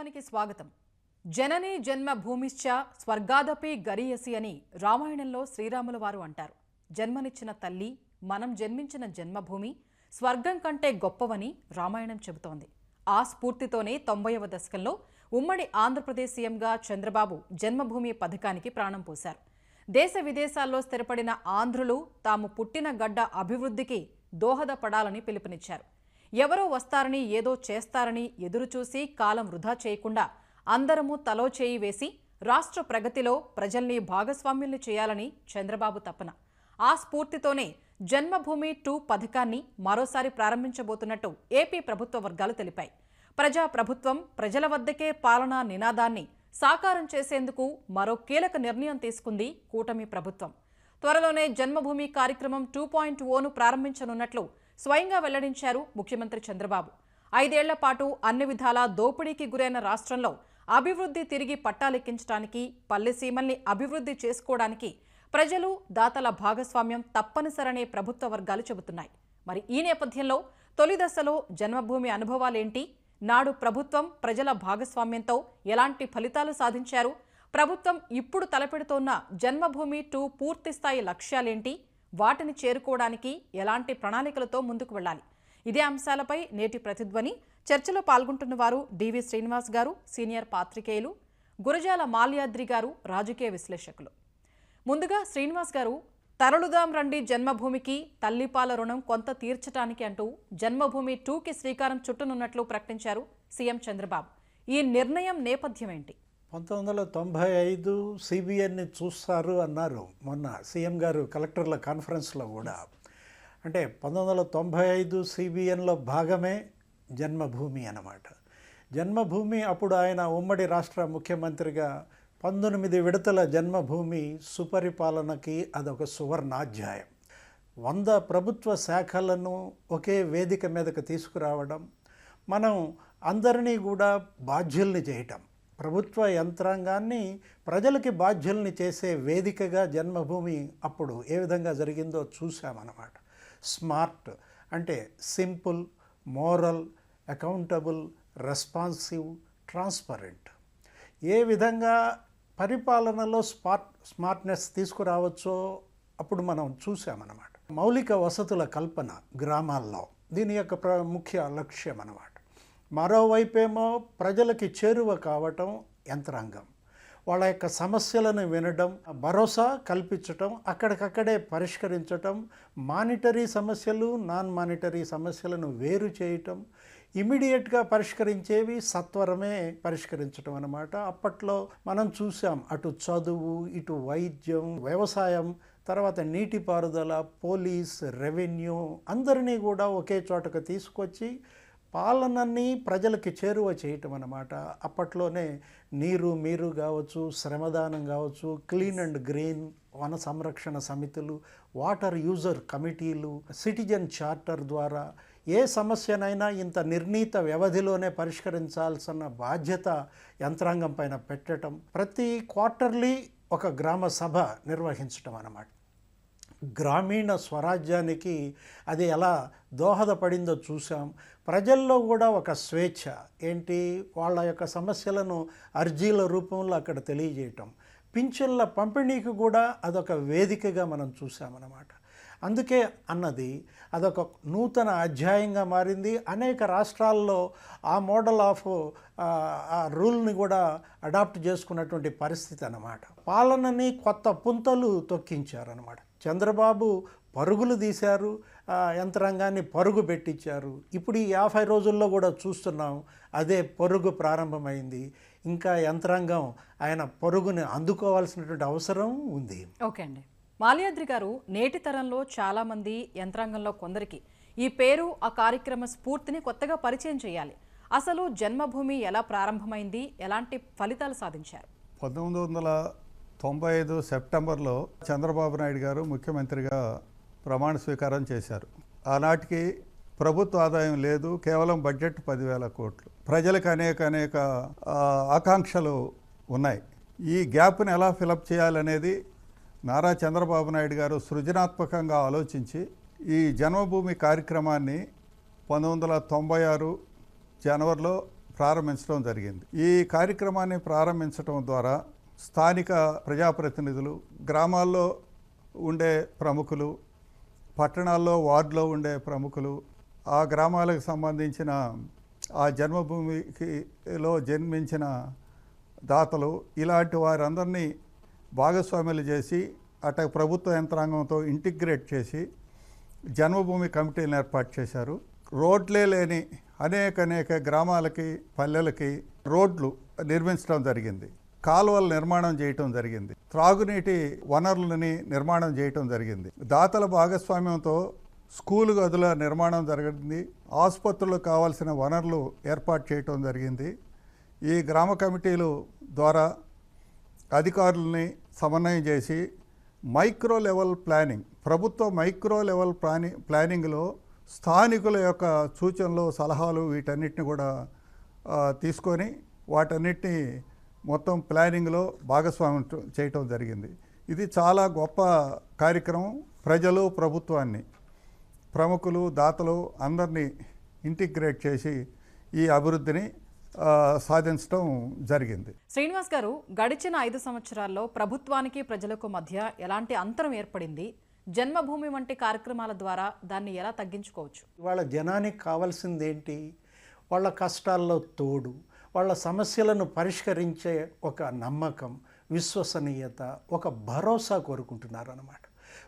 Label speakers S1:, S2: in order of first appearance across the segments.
S1: ప్రజాధ్వనికి స్వాగతం. జనని జన్మ భూమిశ్చ స్వర్గాదపి గరీయసి అని రామాయణంలో శ్రీరాముల వారు అంటారు. జన్మనిచ్చిన తల్లి మనం జన్మించిన జన్మభూమి స్వర్గం కంటే గొప్పవని రామాయణం చెబుతోంది. ఆ స్ఫూర్తితోనే తొంభైవ దశకంలో ఉమ్మడి ఆంధ్రప్రదేశ్ సీఎంగా చంద్రబాబు జన్మభూమి పథకానికి ప్రాణం పోశారు. దేశ విదేశాల్లో స్థిరపడిన ఆంధ్రులు తాము పుట్టిన గడ్డ అభివృద్ధికి దోహదపడాలని పిలుపునిచ్చారు. ఎవరో వస్తారని ఏదో చేస్తారని ఎదురుచూసి కాలం వృధా చేయకుండా అందరము తలో చేయి వేసి రాష్ట్ర ప్రగతిలో ప్రజల్ని భాగస్వామ్యుల్ని చేయాలని చంద్రబాబు తపన. ఆ స్ఫూర్తితోనే జన్మభూమి టూ పథకాన్ని మరోసారి ప్రారంభించబోతున్నట్టు ఏపీ ప్రభుత్వ వర్గాలు తెలిపాయి. ప్రజా ప్రభుత్వం ప్రజల వద్దకే పాలనా నినాదాన్ని సాకారం చేసేందుకు మరో కీలక నిర్ణయం తీసుకుంది కూటమి ప్రభుత్వం. త్వరలోనే జన్మభూమి కార్యక్రమం టూ పాయింట్ ఓను ప్రారంభించనున్నట్లు స్వయంగా వెల్లడించారు ముఖ్యమంత్రి చంద్రబాబు. ఐదేళ్ళ పాటు అన్ని విధాలా దోపిడీకి గురైన రాష్ట్రంలో అభివృద్ధి తిరిగి పట్టాలెక్కించడానికి పల్లెసీమల్ని అభివృద్ధి చేసుకోవడానికి ప్రజలు దాతల భాగస్వామ్యం తప్పనిసరనే ప్రభుత్వ వర్గాలు చెబుతున్నాయి. మరి ఈ నేపథ్యంలో తొలి దశలో జన్మభూమి అనుభవాలేంటి? నాడు ప్రభుత్వం ప్రజల భాగస్వామ్యంతో ఎలాంటి ఫలితాలు సాధించారు? ప్రభుత్వం ఇప్పుడు తలపెడుతోన్న జన్మభూమి టూ పూర్తిస్థాయి లక్ష్యాలేంటి? వాటిని చేరుకోవడానికి ఎలాంటి ప్రణాళికలతో ముందుకు వెళ్ళాలి? ఇదే అంశాలపై నేటి ప్రతిధ్వని. చర్చలో పాల్గొంటున్న వారు డివి శ్రీనివాస్ గారు సీనియర్ పాత్రికేయులు గురజాల మాల్యాద్రి గారు రాజకీయ విశ్లేషకులు. ముందుగా శ్రీనివాస్ గారు తరలుదాం రండి జన్మభూమికి తల్లిపాల రుణం కొంత తీర్చటానికి అంటూ జన్మభూమి టూకి శ్రీకారం చుట్టనున్నట్లు ప్రకటించారు సీఎం చంద్రబాబు. ఈ నిర్ణయం నేపథ్యం ఏంటి
S2: పంతొమ్మిది వందల తొంభై ఐదు సిబిఎన్ని చూస్తారు అన్నారు మొన్న సీఎం గారు కలెక్టర్ల కాన్ఫరెన్స్లో కూడా. అంటే పంతొమ్మిది వందల తొంభై ఐదు సిబిఎన్లో భాగమే జన్మభూమి అన్నమాట. జన్మభూమి అప్పుడు ఆయన ఉమ్మడి రాష్ట్ర ముఖ్యమంత్రిగా పంతొమ్మిది విడతల జన్మభూమి సుపరిపాలనకి అదొక సువర్ణాధ్యాయం. వంద ప్రభుత్వ శాఖలను ఒకే వేదిక మీదకు తీసుకురావడం మనం అందరినీ కూడా బాధ్యుల్ని చేయటం ప్రభుత్వ యంత్రాంగాన్ని ప్రజలకి బాధ్యుల్ని చేసే వేదికగా జన్మభూమి అప్పుడు ఏ విధంగా జరిగిందో చూసామన్నమాట స్మార్ట్ అంటే simple moral accountable responsive transparent. ఏ విధంగా పరిపాలనలో స్మార్ట్ స్మార్ట్నెస్ తీసుకురావచ్చో అప్పుడు మనం చూసామన్నమాట మౌలిక వసతుల కల్పన గ్రామాల్లో దీని యొక్క ప్ర ముఖ్య లక్ష్యం అన్నమాట మరోవైపేమో ప్రజలకి చేరువ కావటం యంత్రాంగం. వాళ్ళ యొక్క సమస్యలను వినడం భరోసా కల్పించటం అక్కడికక్కడే పరిష్కరించటం మానిటరీ సమస్యలు నాన్ మానిటరీ సమస్యలను వేరు చేయటం ఇమీడియట్గా పరిష్కరించేవి సత్వరమే పరిష్కరించటం అనమాట అప్పట్లో మనం చూసాం అటు చదువు ఇటు వైద్యం వ్యవసాయం తర్వాత నీటిపారుదల పోలీస్ రెవెన్యూ అందరినీ కూడా ఒకే చోటకు తీసుకొచ్చి పాలనని ప్రజలకి చేరువ చేయటం అన్నమాట. అప్పట్లోనే నీరు మీరు కావచ్చు శ్రమదానం కావచ్చు క్లీన్ అండ్ గ్రీన్ వన సంరక్షణ సమితులు వాటర్ యూజర్ కమిటీలు సిటిజన్ చార్టర్ ద్వారా ఏ సమస్యనైనా ఇంత నిర్ణీత వ్యవధిలోనే పరిష్కరించాల్సిన బాధ్యత యంత్రాంగం పైన పెట్టడం ప్రతి క్వార్టర్లీ ఒక గ్రామ సభ నిర్వహించటం అన్నమాట. గ్రామీణ స్వరాజ్యానికి అది ఎలా దోహదపడిందో చూసాం ప్రజల్లో కూడా ఒక స్వేచ్ఛ. ఏంటి? వాళ్ళ యొక్క సమస్యలను అర్జీల రూపంలో అక్కడ తెలియజేయటం. పింఛన్ల పంపిణీకి కూడా అదొక వేదికగా మనం చూసామన్నమాట అందుకే అన్నది అదొక నూతన అధ్యాయంగా మారింది. అనేక రాష్ట్రాల్లో ఆ మోడల్ ఆఫ్ ఆ రూల్ని కూడా అడాప్ట్ చేసుకున్నటువంటి పరిస్థితి అన్నమాట. పాలనని కొత్త పుంతలు తొక్కించారనమాట చంద్రబాబు పరుగులు తీశారు ఆ యంత్రాంగాన్ని పరుగు పెట్టించారు. ఇప్పుడు ఈ యాభై రోజుల్లో కూడా చూస్తున్నాం అదే పరుగు ప్రారంభమైంది. ఇంకా యంత్రాంగం ఆయన పరుగుని అందుకోవాల్సినటువంటి అవసరం ఉంది.
S1: ఓకే అండి. మాల్యాద్రి గారు నేటి తరంలో చాలా మంది యంత్రాంగంలో కొందరికి ఈ పేరు ఆ కార్యక్రమ స్ఫూర్తిని కొత్తగా పరిచయం చేయాలి. అసలు జన్మభూమి ఎలా ప్రారంభమైంది? ఎలాంటి ఫలితాలు సాధించారు?
S3: పంతొమ్మిది వందల తొంభై ఐదు సెప్టెంబర్లో చంద్రబాబు నాయుడు గారు ముఖ్యమంత్రిగా ప్రమాణ స్వీకారం చేశారు. ఆనాటికి ప్రభుత్వ ఆదాయం లేదు కేవలం బడ్జెట్ పదివేల కోట్లు. ప్రజలకు అనేక అనేక ఆకాంక్షలు ఉన్నాయి. ఈ గ్యాప్ని ఎలా ఫిలప్ చేయాలనేది నారా చంద్రబాబు నాయుడు గారు సృజనాత్మకంగా ఆలోచించి ఈ జన్మభూమి కార్యక్రమాన్ని పంతొమ్మిది వందల తొంభై ఆరు జనవరిలో ప్రారంభించడం జరిగింది. ఈ కార్యక్రమాన్ని ప్రారంభించడం ద్వారా స్థానిక ప్రజాప్రతినిధులు గ్రామాల్లో ఉండే ప్రముఖులు పట్టణాల్లో వార్డులో ఉండే ప్రముఖులు ఆ గ్రామాలకు సంబంధించిన ఆ జన్మభూమికిలో జన్మించిన దాతలు ఇలాంటి వారందరినీ భాగస్వాములు చేసి అట ప్రభుత్వ యంత్రాంగంతో ఇంటిగ్రేట్ చేసి జన్మభూమి కమిటీలను ఏర్పాటు చేశారు. రోడ్లే లేని అనేక అనేక గ్రామాలకి పల్లెలకి రోడ్లు నిర్మించడం జరిగింది. కాలువల నిర్మాణం చేయటం జరిగింది. త్రాగునీటి వనరులని నిర్మాణం చేయటం జరిగింది. దాతల భాగస్వామ్యంతో స్కూల్ గదుల నిర్మాణం జరిగింది. ఆసుపత్రులకు కావాల్సిన వనరులు ఏర్పాటు చేయటం జరిగింది. ఈ గ్రామ కమిటీలు ద్వారా అధికారులని సమన్వయం చేసి మైక్రో లెవెల్ ప్లానింగ్ ప్రభుత్వ మైక్రో లెవెల్ ప్లానింగ్ ప్లానింగ్లో స్థానికుల యొక్క సూచనలు సలహాలు వీటన్నిటిని కూడా తీసుకొని వాటన్నిటిని మొత్తం ప్లానింగ్లో భాగస్వామ్యం చేయటం జరిగింది. ఇది చాలా గొప్ప కార్యక్రమం ప్రజలు ప్రభుత్వాన్ని ప్రముఖులు దాతలు అందరినీ ఇంటిగ్రేట్ చేసి ఈ అభివృద్ధిని సాధించడం జరిగింది.
S1: శ్రీనివాస్ గారు గడిచిన ఐదు సంవత్సరాల్లో ప్రభుత్వానికి ప్రజలకు మధ్య ఎలాంటి అంతరం ఏర్పడింది? జన్మభూమి వంటి కార్యక్రమాల ద్వారా దాన్ని ఎలా తగ్గించుకోవచ్చు?
S2: వాళ్ళ జనానికి కావాల్సింది ఏంటి వాళ్ళ కష్టాల్లో తోడు వాళ్ళ సమస్యలను పరిష్కరించే ఒక నమ్మకం విశ్వసనీయత ఒక భరోసా కోరుకుంటున్నారు అన్నమాట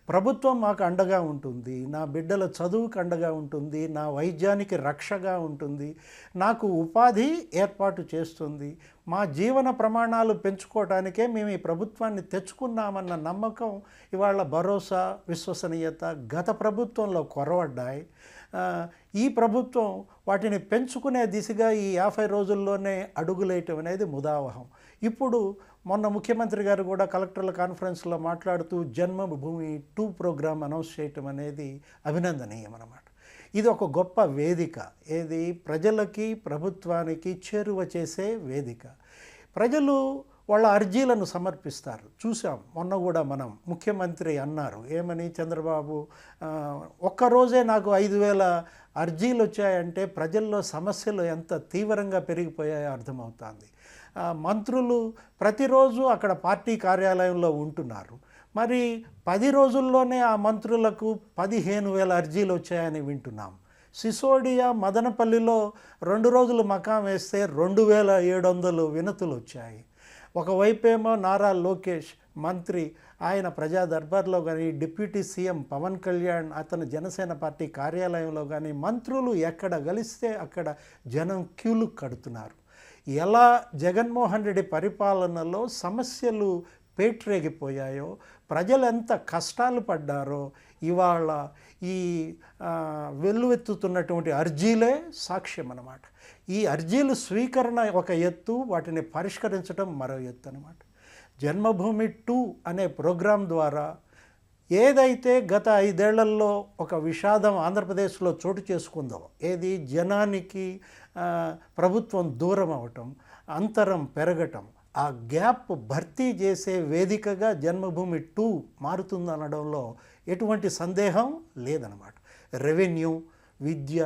S2: ప్రభుత్వం మాకు అండగా ఉంటుంది నా బిడ్డల చదువుకు అండగా ఉంటుంది నా వైద్యానికి రక్షగా ఉంటుంది నాకు ఉపాధి ఏర్పాటు చేస్తుంది మా జీవన ప్రమాణాలు పెంచుకోవడానికే మేము ఈ ప్రభుత్వాన్ని తెచ్చుకున్నామన్న నమ్మకం ఇవాళ భరోసా విశ్వసనీయత గత ప్రభుత్వంలో కొరవడ్డాయి. ఈ ప్రభుత్వం వాటిని పెంచుకునే దిశగా ఈ యాభై రోజుల్లోనే అడుగులేయటం అనేది ముదావహం. ఇప్పుడు మొన్న ముఖ్యమంత్రి గారు కూడా కలెక్టర్ల కాన్ఫరెన్స్లో మాట్లాడుతూ జన్మభూమి టూ ప్రోగ్రామ్ అనౌన్స్ చేయటం అనేది అభినందనీయం అన్నమాట. ఇది ఒక గొప్ప వేదిక. ఏది? ప్రజలకి ప్రభుత్వానికి చేరువ చేసే వేదిక. ప్రజలు వాళ్ళ అర్జీలను సమర్పిస్తారు. చూసాం మొన్న కూడా మనం ముఖ్యమంత్రి అన్నారు ఏమని చంద్రబాబు ఒక్కరోజే నాకు ఐదు వేల అర్జీలు వచ్చాయంటే ప్రజల్లో సమస్యలు ఎంత తీవ్రంగా పెరిగిపోయాయో అర్థమవుతుంది. మంత్రులు ప్రతిరోజు అక్కడ పార్టీ కార్యాలయంలో ఉంటున్నారు. మరి పది రోజుల్లోనే ఆ మంత్రులకు పదిహేను వేల అర్జీలు వచ్చాయని వింటున్నాం. సిసోడియా మదనపల్లిలో రెండు రోజులు మకాం వేస్తే రెండు వేల ఏడు వందలు వినతులు వచ్చాయి. ఒకవైపేమో నారా లోకేష్ మంత్రి ఆయన ప్రజా దర్బార్లో కానీ డిప్యూటీ సీఎం పవన్ కళ్యాణ్ అతను జనసేన పార్టీ కార్యాలయంలో కానీ మంత్రులు ఎక్కడ కలిస్తే అక్కడ జనం క్యూలు కడుతున్నారు. ఎలా జగన్మోహన్ రెడ్డి పరిపాలనలో సమస్యలు పేట్రేగిపోయాయో ప్రజలు ఎంత కష్టాలు పడ్డారో ఇవాళ ఈ వెల్లువెత్తుతున్నటువంటి అర్జీలే సాక్ష్యం అన్నమాట ఈ అర్జీలు స్వీకరణ ఒక ఎత్తు వాటిని పరిష్కరించడం మరో ఎత్తు అనమాట జన్మభూమి టూ అనే ప్రోగ్రాం ద్వారా ఏదైతే గత ఐదేళ్ళలో ఒక విషాదం ఆంధ్రప్రదేశ్లో చోటు చేసుకుందో ఏది జనానికి ప్రభుత్వం దూరం అవటం అంతరం పెరగటం ఆ గ్యాప్ భర్తీ చేసే వేదికగా జన్మభూమి టూ మారుతుందనడంలో ఎటువంటి సందేహం లేదనమాట రెవెన్యూ విద్య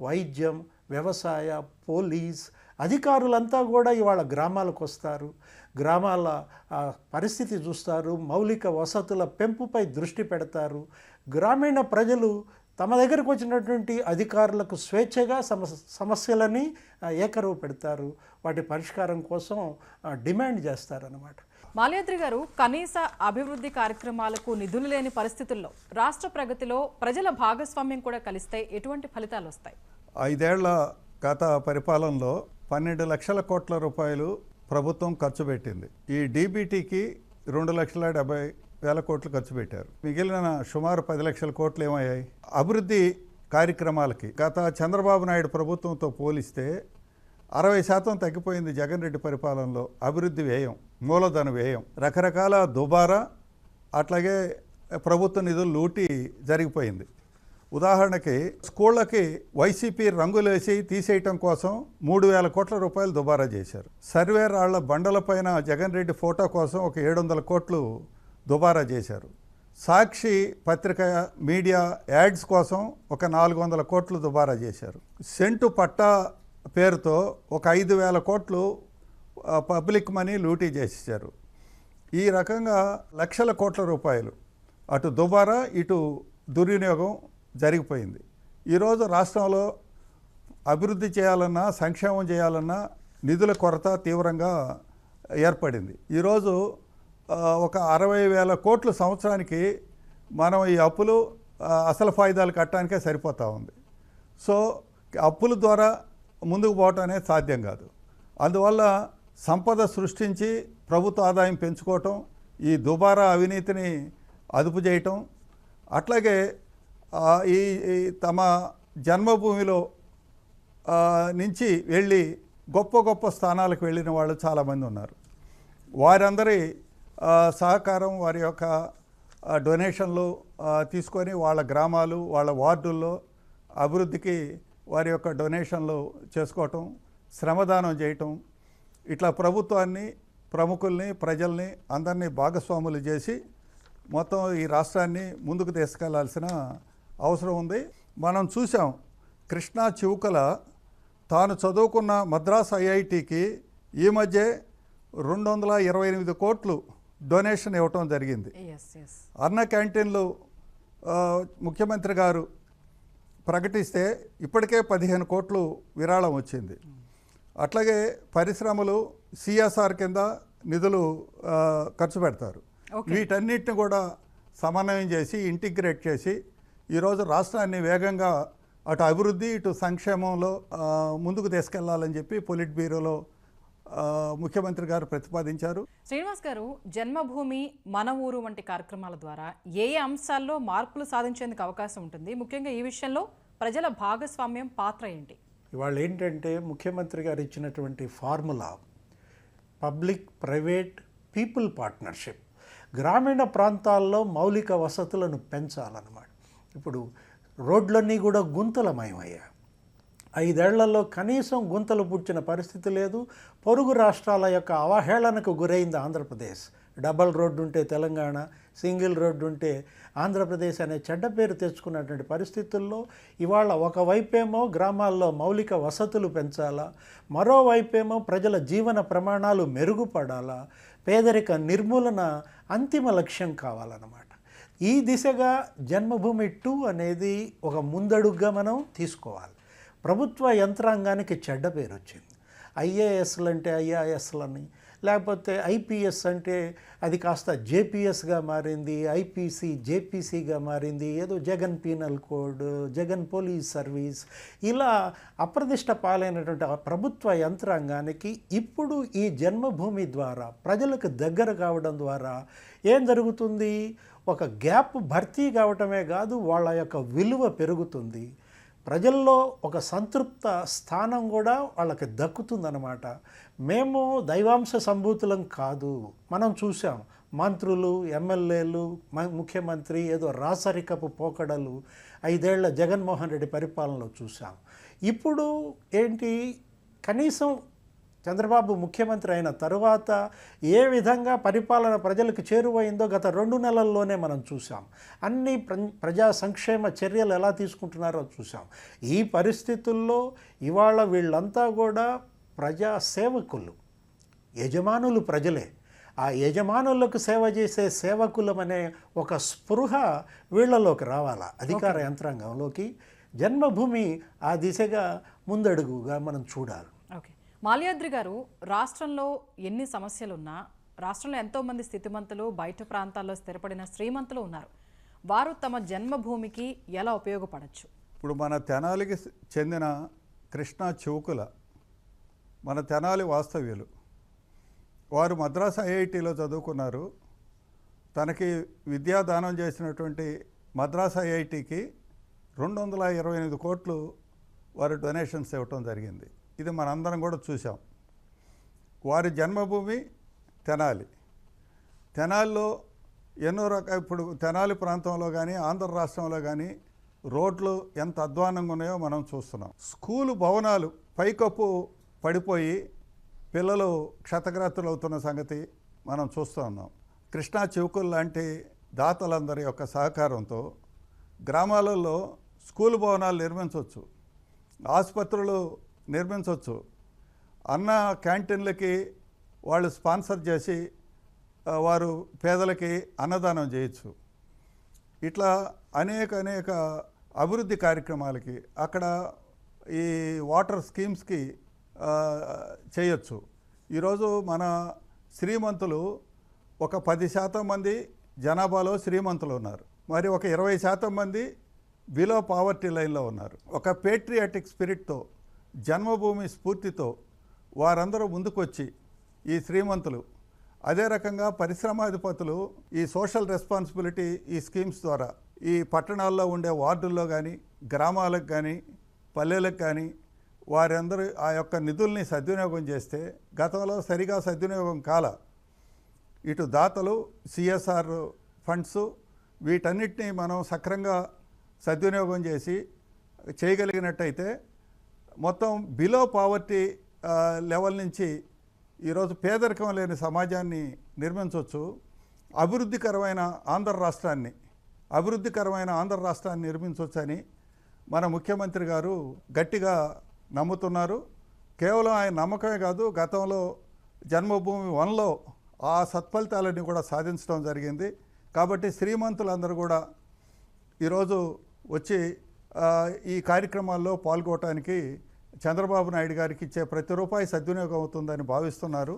S2: వైద్యం వ్యవసాయ పోలీస్ అధికారులంతా కూడా ఇవాళ గ్రామాలకు వస్తారు. గ్రామాల పరిస్థితి చూస్తారు. మౌలిక వసతుల పెంపుపై దృష్టి పెడతారు. గ్రామీణ ప్రజలు తమ దగ్గరకు వచ్చినటువంటి అధికారులకు స్వేచ్ఛగా సమస్ సమస్యలని ఏకరువు పెడతారు. వాటి పరిష్కారం కోసం డిమాండ్ చేస్తారన్నమాట.
S1: మాల్యాద్రి గారు కనీస అభివృద్ధి కార్యక్రమాలకు నిధులు లేని పరిస్థితుల్లో రాష్ట్ర ప్రగతిలో ప్రజల భాగస్వామ్యం కూడా కలిస్తే ఎటువంటి ఫలితాలు వస్తాయి?
S3: ఐదేళ్ళ గత పరిపాలనలో పన్నెండు లక్షల కోట్ల రూపాయలు ప్రభుత్వం ఖర్చు పెట్టింది. ఈ డీబీటీకి రెండు లక్షల డెబ్బై వేల కోట్లు ఖర్చు పెట్టారు. మిగిలిన సుమారు పది లక్షల కోట్లు ఏమయ్యాయి? అభివృద్ధి కార్యక్రమాలకి. గత చంద్రబాబు నాయుడు ప్రభుత్వంతో పోలిస్తే అరవై శాతం తగ్గిపోయింది జగన్ రెడ్డి పరిపాలనలో. అభివృద్ధి వ్యయం మూలధన వ్యయం రకరకాల దుబారా అట్లాగే ప్రభుత్వ నిధులు లూటి జరిగిపోయింది. ఉదాహరణకి స్కూళ్ళకి వైసీపీ రంగులేసి తీసేయటం కోసం మూడు వేల కోట్ల రూపాయలు దుబారా చేశారు. సర్వే రాళ్ళ బండలపైన జగన్ రెడ్డి ఫోటో కోసం ఒక ఏడు వందల కోట్లు దుబారా చేశారు. సాక్షి పత్రిక మీడియా యాడ్స్ కోసం ఒక నాలుగు వందల కోట్లు దుబారా చేశారు. సెంటు పట్టా పేరుతో ఒక ఐదు వేల కోట్లు పబ్లిక్ మనీ లూటీ చేసేసారు ఈ రకంగా లక్షల కోట్ల రూపాయలు. అటు దుబారా ఇటు దుర్వినియోగం జరిగిపోయింది. ఈరోజు రాష్ట్రంలో అభివృద్ధి చేయాలన్నా సంక్షేమం చేయాలన్నా నిధుల కొరత తీవ్రంగా ఏర్పడింది. ఈరోజు ఒక అరవై వేల కోట్లు సంవత్సరానికి మనం ఈ అప్పులు అసలు ఫాయిదాలు కట్టడానికే సరిపోతూ ఉంది. సో అప్పుల ద్వారా ముందుకు పోవటం అనేది సాధ్యం కాదు. అందువల్ల సంపద సృష్టించి ప్రభుత్వ ఆదాయం పెంచుకోవటం ఈ దుబారా అవినీతిని అదుపు చేయటం అట్లాగే ఈ ఈ తమ జన్మభూమిలో నుంచి వెళ్ళి గొప్ప గొప్ప స్థానాలకు వెళ్ళిన వాళ్ళు చాలామంది ఉన్నారు. వారందరి సహకారం వారి యొక్క డొనేషన్లు తీసుకొని వాళ్ళ గ్రామాలు వాళ్ళ వార్డుల్లో అభివృద్ధికి వారి యొక్క డొనేషన్లు చేసుకోవటం శ్రమదానం చేయటం ఇట్లా ప్రభుత్వాన్ని ప్రముఖుల్ని ప్రజల్ని అందరినీ భాగస్వాములు చేసి మొత్తం ఈ రాష్ట్రాన్ని ముందుకు తీసుకెళ్ళాల్సిన అవసరం ఉంది. మనం చూసాం కృష్ణా చివుకల తాను చదువుకున్న మద్రాస్ ఐఐటికి ఈ మధ్య రెండు వందల ఇరవై ఎనిమిది కోట్లు డొనేషన్ ఇవ్వటం జరిగింది. అన్న క్యాంటీన్లు ముఖ్యమంత్రి గారు ప్రకటిస్తే ఇప్పటికే పదిహేను కోట్లు విరాళం వచ్చింది. అట్లాగే పరిశ్రమలు సిఎస్ఆర్ కింద నిధులు ఖర్చు పెడతారు. వీటన్నిటిని కూడా సమన్వయం చేసి ఇంటిగ్రేట్ చేసి ఈరోజు రాష్ట్రాన్ని వేగంగా అటు అభివృద్ధి ఇటు సంక్షేమంలో ముందుకు తీసుకెళ్ళాలని చెప్పి పొలిట్ బ్యూరోలో ముఖ్యమంత్రి గారు ప్రతిపాదించారు.
S1: శ్రీనివాస్ గారు జన్మభూమి మన ఊరు వంటి కార్యక్రమాల ద్వారా ఏ ఏ అంశాల్లో మార్పులు సాధించేందుకు అవకాశం ఉంటుంది? ముఖ్యంగా ఈ విషయంలో ప్రజల భాగస్వామ్యం పాత్ర ఏంటి?
S2: ఇవాళ ఏంటంటే ముఖ్యమంత్రి గారు ఇచ్చినటువంటి formula public private people partnership. గ్రామీణ ప్రాంతాల్లో మౌలిక వసతులను పెంచాలన్నమాట. ఇప్పుడు రోడ్లన్నీ కూడా గుంతలమయమయ్యా ఐదేళ్ళలో కనీసం గుంతలు పుడ్చిన పరిస్థితి లేదు. పొరుగు రాష్ట్రాల యొక్క అవహేళనకు గురైంది ఆంధ్రప్రదేశ్. డబల్ రోడ్డు ఉంటే తెలంగాణ సింగిల్ రోడ్డు ఉంటే ఆంధ్రప్రదేశ్ అనే చెడ్డ పేరు తెచ్చుకున్నటువంటి పరిస్థితుల్లో ఇవాళ ఒకవైపేమో గ్రామాల్లో మౌలిక వసతులు పెంచాలా మరోవైపేమో ప్రజల జీవన ప్రమాణాలు మెరుగుపడాలా పేదరిక నిర్మూలన అంతిమ లక్ష్యం కావాలన్నమాట. ఈ దిశగా జన్మభూమి టూ అనేది ఒక ముందడుగ్గా మనం తీసుకోవాలి. ప్రభుత్వ యంత్రాంగానికి చెడ్డ పేరు వచ్చింది. ఐఏఎస్లు అంటే ఐఆర్ఎస్లని లేకపోతే ఐపీఎస్ అంటే అది కాస్త జేపీఎస్గా మారింది ఐపీసీ జేపీసీగా మారింది ఏదో Jagan penal code Jagan police service ఇలా అప్రదిష్ట పాలైనటువంటి ప్రభుత్వ యంత్రాంగానికి ఇప్పుడు ఈ జన్మభూమి ద్వారా ప్రజలకు దగ్గర కావడం ద్వారా ఏం జరుగుతుంది? ఒక గ్యాప్ భర్తీ కావటమే కాదు వాళ్ళ యొక్క విలువ పెరుగుతుంది. ప్రజల్లో ఒక సంతృప్త స్థానం కూడా వాళ్ళకి దక్కుతుందన్నమాట. మేము దైవాంశ సంభూతులం కాదు. మనం చూసాం మంత్రులు ఎమ్మెల్యేలు మ- ముఖ్యమంత్రి ఏదో రాసరికపు పోకడలు ఐదేళ్ళ జగన్మోహన్ రెడ్డి పరిపాలనలో చూసాం ఇప్పుడు ఏంటి కనీసం చంద్రబాబు ముఖ్యమంత్రి అయిన తరువాత ఏ విధంగా పరిపాలన ప్రజలకు చేరువైందో గత రెండు నెలల్లోనే మనం చూసాం అన్ని ప్ర- ప్రజా సంక్షేమ చర్యలు ఎలా తీసుకుంటున్నారో చూసాం ఈ పరిస్థితుల్లో ఇవాళ వీళ్ళంతా కూడా ప్రజా సేవకులు యజమానులు ప్రజలే. ఆ యజమానులకు సేవ చేసే సేవకులం అనే ఒక స్పృహ వీళ్ళలోకి రావాలా? అధికార యంత్రాంగంలోకి జన్మభూమి ఆ దిశగా ముందడుగుగా మనం చూడాలి.
S1: మాల్యాద్రి గారు రాష్ట్రంలో ఎన్ని సమస్యలున్నా రాష్ట్రంలో ఎంతోమంది స్థితిమంతులు బయట ప్రాంతాల్లో స్థిరపడిన శ్రీమంతులు ఉన్నారు. వారు తమ జన్మభూమికి ఎలా ఉపయోగపడచ్చు?
S3: ఇప్పుడు మన తెనాలికి చెందిన కృష్ణా చౌకుల మన తెనాలి వాస్తవ్యులు. వారు మద్రాసు ఐఐటిలో చదువుకున్నారు. తనకి విద్యాదానం చేసినటువంటి మద్రాసు ఐఐటికి రెండు వందల ఇరవై ఎనిమిది కోట్లు వారు డొనేషన్స్ ఇవ్వటం జరిగింది. ఇది మనందరం కూడా చూసాం వారి జన్మభూమి తెనాలి. తెనాలిలో ఎన్నో రక ఇప్పుడు తెనాలి ప్రాంతంలో కానీ ఆంధ్ర రాష్ట్రంలో కానీ రోడ్లు ఎంత అధ్వానంగా ఉన్నాయో మనం చూస్తున్నాం. స్కూలు భవనాలు పైకప్పు పడిపోయి పిల్లలు క్షతగ్రస్తులు అవుతున్న సంగతి మనం చూస్తూ ఉన్నాం. కృష్ణా చెవుకులు లాంటి దాతలందరి యొక్క సహకారంతో గ్రామాలలో స్కూల్ భవనాలు నిర్మించవచ్చు. ఆసుపత్రులు నిర్మించవచ్చు. అన్న క్యాంటీన్లకి వాళ్ళు స్పాన్సర్ చేసి వారు పేదలకి అన్నదానం చేయొచ్చు. ఇట్లా అనేక అనేక అభివృద్ధి కార్యక్రమాలకి అక్కడ ఈ వాటర్ స్కీమ్స్కి చేయొచ్చు. ఈరోజు మన శ్రీమంతులు ఒక పది శాతం మంది జనాభాలో శ్రీమంతులు ఉన్నారు. మరి ఒక ఇరవై శాతం మంది బిలో పావర్టీ లైన్లో ఉన్నారు. ఒక పేట్రియాటిక్ స్పిరిట్తో జన్మభూమి స్ఫూర్తితో వారందరూ ముందుకొచ్చి ఈ శ్రీమంతులు అదే రకంగా పరిశ్రమాధిపతులు ఈ సోషల్ రెస్పాన్సిబిలిటీ ఈ స్కీమ్స్ ద్వారా ఈ పట్టణాల్లో ఉండే వార్డుల్లో కానీ గ్రామాలకు కానీ పల్లెలకు కానీ వారందరూ ఆ యొక్క నిధుల్ని సద్వినియోగం చేస్తే గతంలో సరిగా సద్వినియోగం కాల. ఇటు దాతలు సిఎస్ఆర్ ఫండ్స్ వీటన్నిటిని మనం సక్రంగా సద్వినియోగం చేసి చేయగలిగినట్టయితే మొత్తం బిలో పావర్టీ లెవెల్ నుంచి ఈరోజు పేదరికం లేని సమాజాన్ని నిర్మించవచ్చు. అభివృద్ధికరమైన ఆంధ్ర రాష్ట్రాన్ని అభివృద్ధికరమైన ఆంధ్ర రాష్ట్రాన్ని నిర్మించవచ్చని మన ముఖ్యమంత్రి గారు గట్టిగా నమ్ముతున్నారు. కేవలం ఆయన నమ్మకమే కాదు గతంలో జన్మభూమి వన్లో ఆ సత్ఫలితాలన్నీ కూడా సాధించడం జరిగింది. కాబట్టి శ్రీమంతులందరూ కూడా ఈరోజు వచ్చి ఈ కార్యక్రమాల్లో పాల్గొవటానికి చంద్రబాబు నాయుడు గారికి ఇచ్చే ప్రతి రూపాయి సద్వినియోగం అవుతుందని భావిస్తున్నారు.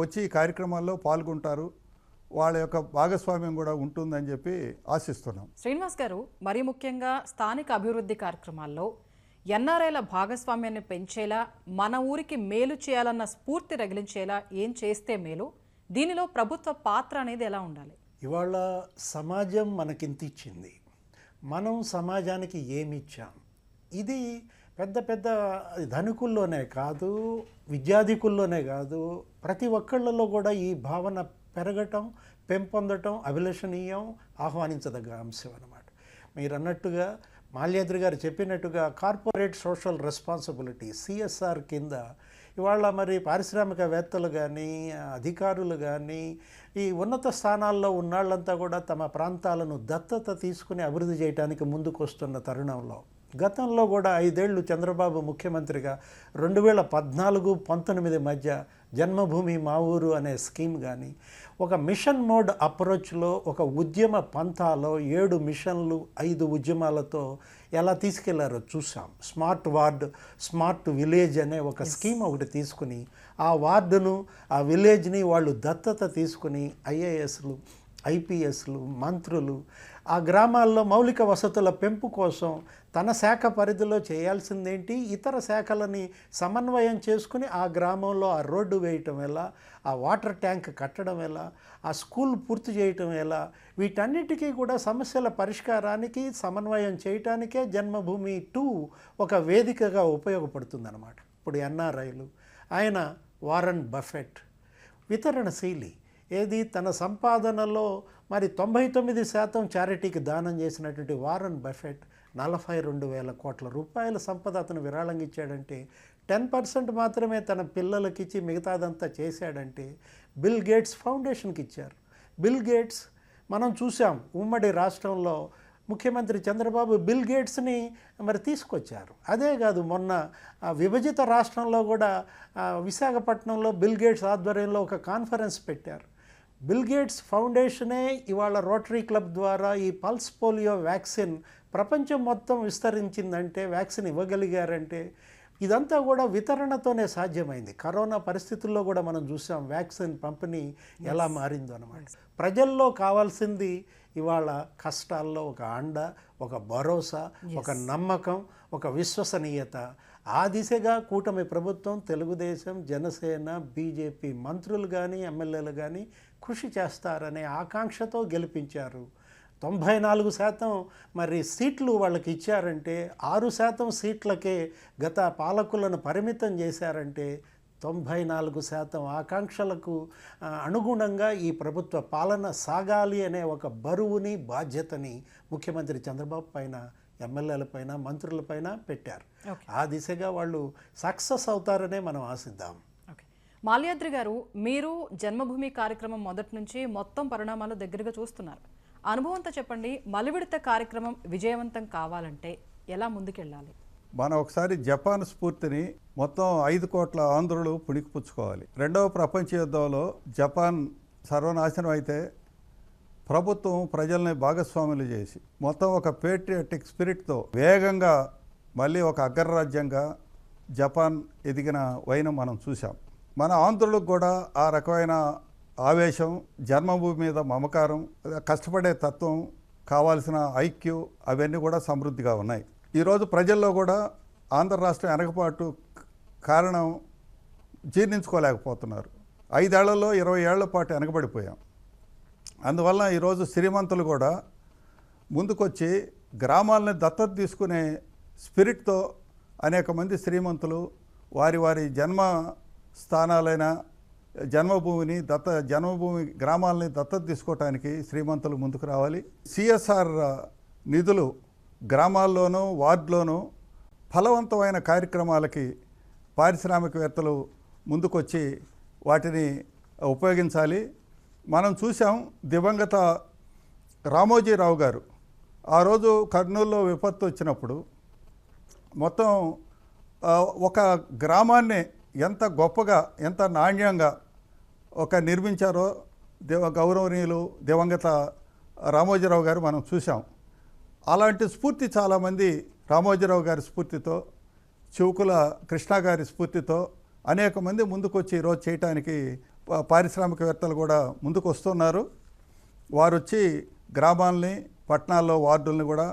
S3: వచ్చి ఈ కార్యక్రమాల్లో పాల్గొంటారు. వాళ్ళ యొక్క భాగస్వామ్యం కూడా ఉంటుందని చెప్పి ఆశిస్తున్నాం.
S1: శ్రీనివాస్ గారు మరీ ముఖ్యంగా స్థానిక అభివృద్ధి కార్యక్రమాల్లో ఎన్ఆర్ఐల భాగస్వామ్యాన్ని పెంచేలా మన ఊరికి మేలు చేయాలన్న స్ఫూర్తి రగిలించేలా ఏం చేస్తే మేలు? దీనిలో ప్రభుత్వ పాత్ర అనేది ఎలా ఉండాలి?
S2: ఇవాళ సమాజం మనకింత ఇచ్చింది. మనం సమాజానికి ఏమి ఇచ్చాం? ఇది పెద్ద పెద్ద ధనికుల్లోనే కాదు విద్యాధికుల్లోనే కాదు ప్రతి ఒక్కళ్ళలో కూడా ఈ భావన పెరగటం పెంపొందటం అభిలషణీయం ఆహ్వానించదగ్గ అంశం అన్నమాట. మీరు అన్నట్టుగా మాల్యాద్రి గారు చెప్పినట్టుగా కార్పొరేట్ సోషల్ రెస్పాన్సిబిలిటీ సిఎస్ఆర్ కింద ఇవాళ మరి పారిశ్రామికవేత్తలు కానీ అధికారులు కానీ ఈ ఉన్నత స్థానాల్లో ఉన్నాళ్ళంతా కూడా తమ ప్రాంతాలను దత్తత తీసుకుని అభివృద్ధి చేయడానికి ముందుకు వస్తున్న తరుణంలో గతంలో కూడా ఐదేళ్ళు చంద్రబాబు ముఖ్యమంత్రిగా రెండు వేల పద్నాలుగు పంతొమ్మిది మధ్య జన్మభూమి మా ఊరు అనే స్కీమ్ కానీ ఒక మిషన్ మోడ్ అప్రోచ్లో ఒక ఉద్యమ పంథాలో ఏడు మిషన్లు ఐదు ఉద్యమాలతో ఎలా తీసుకెళ్ళారో చూసాం స్మార్ట్ వార్డ్ స్మార్ట్ విలేజ్ అనే ఒక స్కీమ్ ఒకటి తీసుకుని ఆ వార్డును ఆ విలేజ్ని వాళ్ళు దత్తత తీసుకుని ఐఏఎస్లు ఐపీఎస్లు మంత్రులు ఆ గ్రామాల్లో మౌలిక వసతుల పెంపు కోసం తన శాఖ పరిధిలో చేయాల్సిందేంటి? ఇతర శాఖలని సమన్వయం చేసుకుని ఆ గ్రామంలో ఆ రోడ్డు వేయటం ఎలా? ఆ వాటర్ ట్యాంక్ కట్టడం ఎలా? ఆ స్కూల్ పూర్తి చేయటం ఎలా? వీటన్నిటికీ కూడా సమస్యల పరిష్కారానికి సమన్వయం చేయటానికే జన్మభూమి టూ ఒక వేదికగా ఉపయోగపడుతుందన్నమాట. ఇప్పుడు ఎన్ఆర్ఐలు ఆయన వారన్ బఫెట్ వితరణశీలి ఏది తన సంపాదనలో మరి తొంభై తొమ్మిది శాతం చారిటీకి దానం చేసినటువంటి వారన్ బఫెట్ నలభై రెండు వేల కోట్ల రూపాయల సంపద అతను విరాళంగా ఇచ్చాడంటే టెన్ పర్సెంట్ మాత్రమే తన పిల్లలకి ఇచ్చి మిగతాదంతా చేశాడంటే బిల్ గేట్స్ ఫౌండేషన్కి ఇచ్చారు బిల్ గేట్స్ మనం చూసాం ఉమ్మడి రాష్ట్రంలో ముఖ్యమంత్రి చంద్రబాబు బిల్ గేట్స్ని మరి తీసుకొచ్చారు. అదే కాదు మొన్న ఆ విభజిత రాష్ట్రంలో కూడా విశాఖపట్నంలో బిల్ గేట్స్ ఆధ్వర్యంలో ఒక కాన్ఫరెన్స్ పెట్టారు. బిల్ గేట్స్ ఫౌండేషనే ఇవాళ రోటరీ క్లబ్ ద్వారా ఈ పల్స్ పోలియో వ్యాక్సిన్ ప్రపంచం మొత్తం విస్తరించిందంటే వ్యాక్సిన్ ఇవ్వగలిగారంటే ఇదంతా కూడా వితరణతోనే సాధ్యమైంది. కరోనా పరిస్థితుల్లో కూడా మనం చూసాం వ్యాక్సిన్ పంపిణీ ఎలా మారిందో అనమాట ప్రజల్లో కావాల్సింది ఇవాళ కష్టాల్లో ఒక అండ ఒక భరోసా ఒక నమ్మకం ఒక విశ్వసనీయత. ఆ దిశగా కూటమి ప్రభుత్వం తెలుగుదేశం జనసేన బీజేపీ మంత్రులు కానీ ఎమ్మెల్యేలు కానీ కృషి చేస్తారనే ఆకాంక్షతో గెలిపించారు. తొంభై నాలుగు శాతం మరి సీట్లు వాళ్ళకి ఇచ్చారంటే ఆరు శాతం సీట్లకే గత పాలకులను పరిమితం చేశారంటే తొంభై నాలుగు శాతం ఆకాంక్షలకు అనుగుణంగా ఈ ప్రభుత్వ పాలన సాగాలి అనే ఒక బరువుని బాధ్యతని ముఖ్యమంత్రి చంద్రబాబు పైన ఎమ్మెల్యేలపైన మంత్రులపైన పెట్టారు. ఆ దిశగా వాళ్ళు సక్సెస్ అవుతారనే మనం ఆశిద్దాం.
S1: మాల్యాద్రి గారు మీరు జన్మభూమి కార్యక్రమం మొదటి నుంచి మొత్తం పరిణామాలు దగ్గరగా చూస్తున్నారు. అనుభవంతో చెప్పండి. మలివిడత కార్యక్రమం విజయవంతం కావాలంటే ఎలా ముందుకెళ్ళాలి?
S3: మనం ఒకసారి జపాన్ స్ఫూర్తిని మొత్తం ఐదు కోట్ల ఆంధ్రులు పుణికిపుచ్చుకోవాలి. రెండవ ప్రపంచ యుద్ధంలో జపాన్ సర్వనాశనం అయితే ప్రభుత్వం ప్రజల్ని భాగస్వాములు చేసి మొత్తం ఒక పేట్రియాటిక్ స్పిరిట్తో వేగంగా మళ్ళీ ఒక అగ్రరాజ్యంగా జపాన్ ఎదిగిన వైనం మనం చూసాం మన ఆంధ్రులకు కూడా ఆ రకమైన ఆవేశం జన్మభూమి మీద మమకారం కష్టపడే తత్వం కావాల్సిన ఐక్యూ అవన్నీ కూడా సమృద్ధిగా ఉన్నాయి. ఈరోజు ప్రజల్లో కూడా ఆంధ్ర రాష్ట్రం వెనకపాటు కారణం జీర్ణించుకోలేకపోతున్నారు. ఐదేళ్ళలో ఇరవై ఏళ్ళ పాటు వెనకబడిపోయాం. అందువల్ల ఈరోజు శ్రీమంతులు కూడా ముందుకొచ్చి గ్రామాలని దత్తత తీసుకునే స్పిరిట్తో అనేక మంది శ్రీమంతులు వారి వారి జన్మ స్థానాలైన జన్మభూమిని దత్త జన్మభూమి గ్రామాలని దత్తత తీసుకోవటానికి శ్రీమంతులు ముందుకు రావాలి. సిఎస్ఆర్ నిధులు గ్రామాల్లోనూ వార్డులోనూ ఫలవంతమైన కార్యక్రమాలకి పారిశ్రామికవేత్తలు ముందుకొచ్చి వాటిని ఉపయోగించాలి. మనం చూసాం దివంగత రామోజీరావు గారు. ఆ రోజు కర్నూలులో విపత్తు వచ్చినప్పుడు మొత్తం ఒక గ్రామాన్ని ఎంత గొప్పగా ఎంత నాణ్యంగా ఒక నిర్మించారో దేవ గౌరవనీయులు దివంగత రామోజీరావు గారు మనం చూసాం అలాంటి స్ఫూర్తి చాలామంది రామోజీరావు గారి స్ఫూర్తితో చివుకుల కృష్ణ గారి స్ఫూర్తితో అనేక మంది ముందుకొచ్చి ఈరోజు చేయటానికి పారిశ్రామికవేత్తలు కూడా ముందుకు వస్తున్నారు వారు వచ్చి గ్రామాలని పట్టణాల్లో వార్డుల్ని కూడా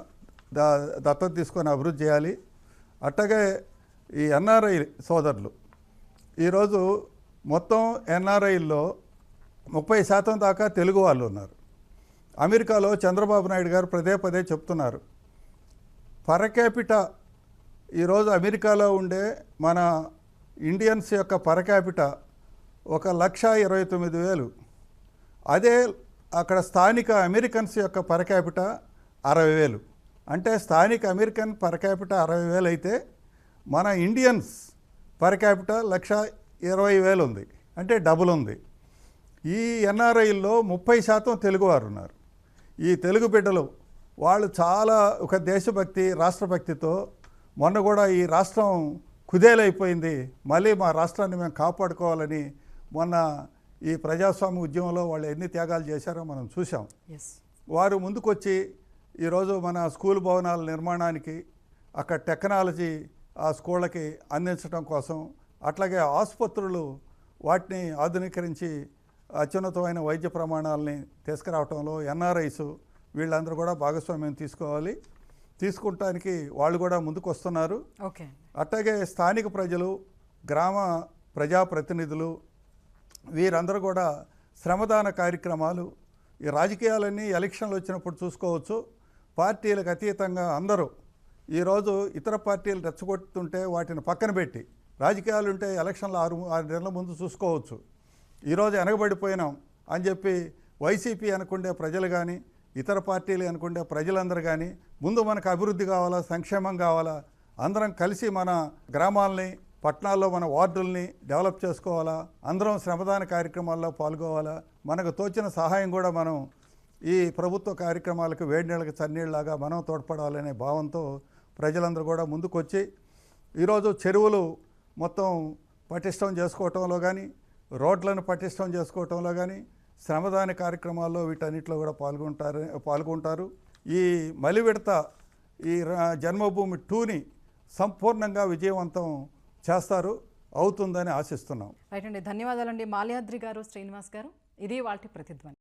S3: దత్తత తీసుకొని అభివృద్ధి చేయాలి. అట్టగే ఈ ఎన్ఆర్ఐ సోదరులు ఈరోజు మొత్తం ఎన్ఆర్ఐల్లో ముప్పై శాతం దాకా తెలుగు వాళ్ళు ఉన్నారు. అమెరికాలో చంద్రబాబు నాయుడు గారు పదే పదే చెప్తున్నారు. పరకాపిట ఈరోజు అమెరికాలో ఉండే మన ఇండియన్స్ యొక్క పరకాపిట ఒక లక్ష ఇరవై తొమ్మిది వేలు. అదే అక్కడ స్థానిక అమెరికన్స్ యొక్క పరకాపిట అరవై వేలు. అంటే స్థానిక అమెరికన్ పరకాపిట అరవై వేలు అయితే మన ఇండియన్స్ పరకాపిట లక్ష ఇరవై వేలు ఉంది. అంటే డబుల్ ఉంది. ఈ ఎన్ఆర్ఐల్లో ముప్పై శాతం తెలుగువారు ఉన్నారు. ఈ తెలుగు బిడ్డలు వాళ్ళు చాలా ఒక దేశభక్తి రాష్ట్రభక్తితో మొన్న కూడా ఈ రాష్ట్రం కుదేలైపోయింది. మళ్ళీ మా రాష్ట్రాన్ని మేము కాపాడుకోవాలని మొన్న ఈ ప్రజాస్వామ్య ఉద్యమంలో వాళ్ళు ఎన్ని త్యాగాలు చేశారో మనం చూసాం వారు ముందుకొచ్చి ఈరోజు మన స్కూల్ భవనాల నిర్మాణానికి అక్కడ టెక్నాలజీ ఆ స్కూళ్ళకి అందించడం కోసం అట్లాగే ఆసుపత్రులు వాటిని ఆధునీకరించి అత్యున్నతమైన వైద్య ప్రమాణాలని తీసుకురావటంలో ఎన్ఆర్ఐస్ వీళ్ళందరూ కూడా భాగస్వామ్యం తీసుకోవాలి. తీసుకుంటానికి వాళ్ళు కూడా ముందుకు వస్తున్నారు
S1: ఓకే.
S3: అట్లాగే స్థానిక ప్రజలు గ్రామ ప్రజాప్రతినిధులు వీరందరూ కూడా శ్రమదాన కార్యక్రమాలు ఈ రాజకీయాలన్నీ ఎలక్షన్లు వచ్చినప్పుడు చూసుకోవచ్చు. పార్టీలకు అతీతంగా అందరూ ఈరోజు ఇతర పార్టీలు రెచ్చగొడుతుంటే వాటిని పక్కన పెట్టి రాజకీయాలు ఉంటే ఎలక్షన్లు ఆరు ఆరు నెలల ముందు చూసుకోవచ్చు. ఈరోజు వెనకబడిపోయినాం అని చెప్పి వైసీపీ అనుకుండే ప్రజలు కానీ ఇతర పార్టీలు అనుకుండే ప్రజలందరూ కానీ ముందు మనకు అభివృద్ధి కావాలా సంక్షేమం కావాలా అందరం కలిసి మన గ్రామాలని పట్టణాల్లో మన వార్డుల్ని డెవలప్ చేసుకోవాలా అందరం శ్రమదాన కార్యక్రమాల్లో పాల్గొవాలా మనకు తోచిన సహాయం కూడా మనం ఈ ప్రభుత్వ కార్యక్రమాలకు వేడి నీళ్ళకి చన్నీళ్ళలాగా మనం తోడ్పడాలనే భావంతో ప్రజలందరూ కూడా ముందుకొచ్చి ఈరోజు చెరువులు మొత్తం పటిష్టం చేసుకోవటంలో కానీ రోడ్లను పటిష్టం చేసుకోవటంలో కానీ శ్రమదాన కార్యక్రమాల్లో వీటన్నిటిలో కూడా పాల్గొంటారు పాల్గొంటారు. ఈ మలివిడత ఈ రా- జన్మభూమి టూని సంపూర్ణంగా విజయవంతం చేస్తారు అవుతుందని ఆశిస్తున్నాం.
S1: రైట్ అండి ధన్యవాదాలండి. మాల్యాద్రి గారు శ్రీనివాస్ గారు ఇది వాటి ప్రతిధ్వని.